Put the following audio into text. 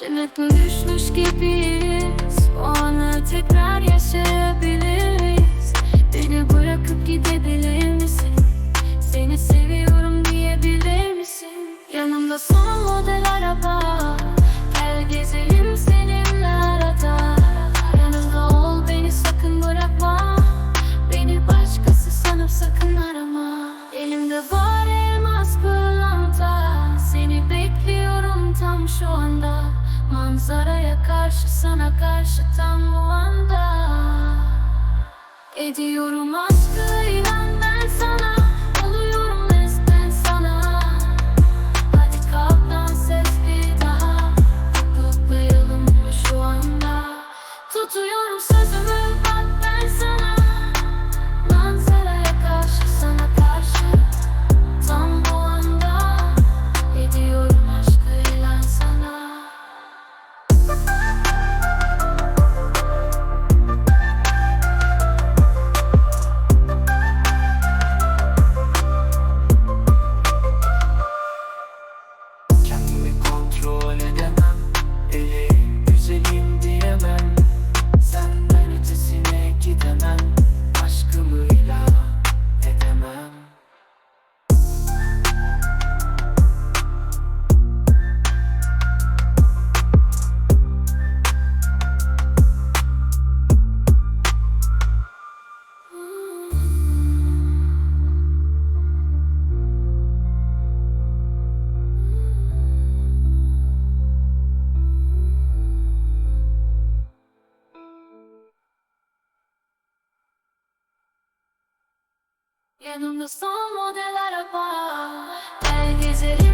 Cennetten düşmüş gibiyiz. O anı tekrar yaşayabiliriz. Beni bırakıp gidebilir misin? Seni seviyorum diyebilir misin? Yanımda son model araba. Gel gezelim seninle arada. Yanımda ol beni sakın bırakma. Beni başkası sanıp sakın arama. Elimde var elmas pırlanta. Seni bekliyorum tam şu anda Manzaraya karşı sana karşı tam bu anda. Ediyorum aşkı Yanımda son model araba El gezerim